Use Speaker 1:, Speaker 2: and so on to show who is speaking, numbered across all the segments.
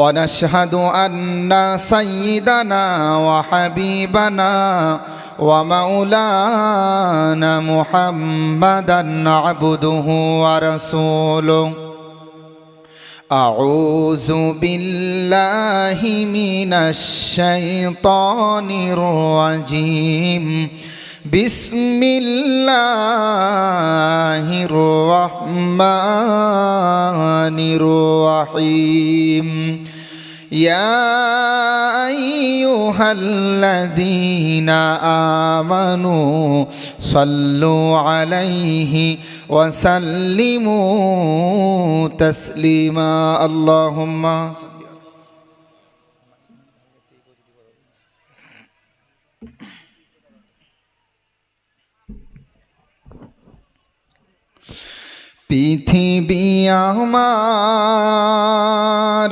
Speaker 1: ونشهد أن سيدنا وحبيبنا ومولانا محمدا عبده ورسوله. أعوذ بالله من الشيطان الرجيم. بسم الله الرحمن الرحيم. يا أيها الذين آمنوا صلوا عليه وسلموا تسليما اللهم صل পৃথিবী আমার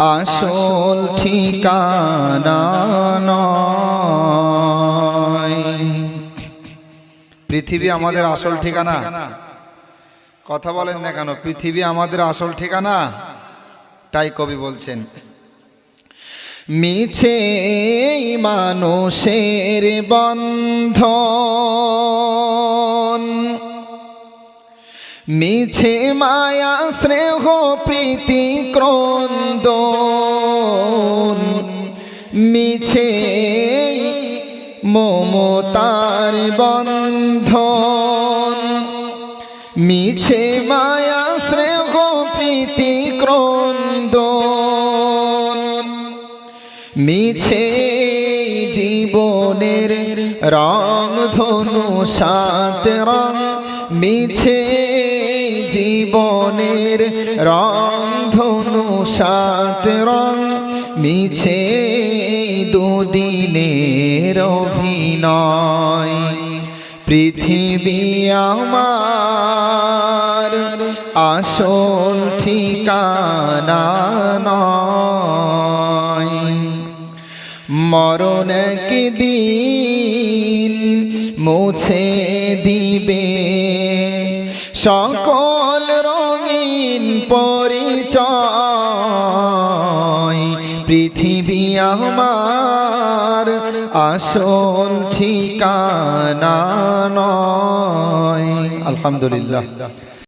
Speaker 1: আসল ঠিকানা পৃথিবী আমাদের আসল ঠিকানা। কথা বলেন না কেন? পৃথিবী আমাদের আসল ঠিকানা। তাই কবি বলছেন, মিছে মানুষের বন্ধ মিছে মায়া স্নেহ প্রীতি ক্রন্দন মিছে মমতার বন্ধন। মিছে মায়া স্নেহ প্রীতি ক্রন্দন। মিছে জীবনের রং ধনু সাত রং। মিছে জীবনের রং ধনু সাত রং। মিছে দুদিনের অভিনয়। পৃথিবী আমার আসল ঠিকানা নয়। মরণ কি দিন মুছে দিবে। সকল রঙিন পরিচয় আমার আসল ঠিকানা নয়। আলহামদুলিল্লাহ।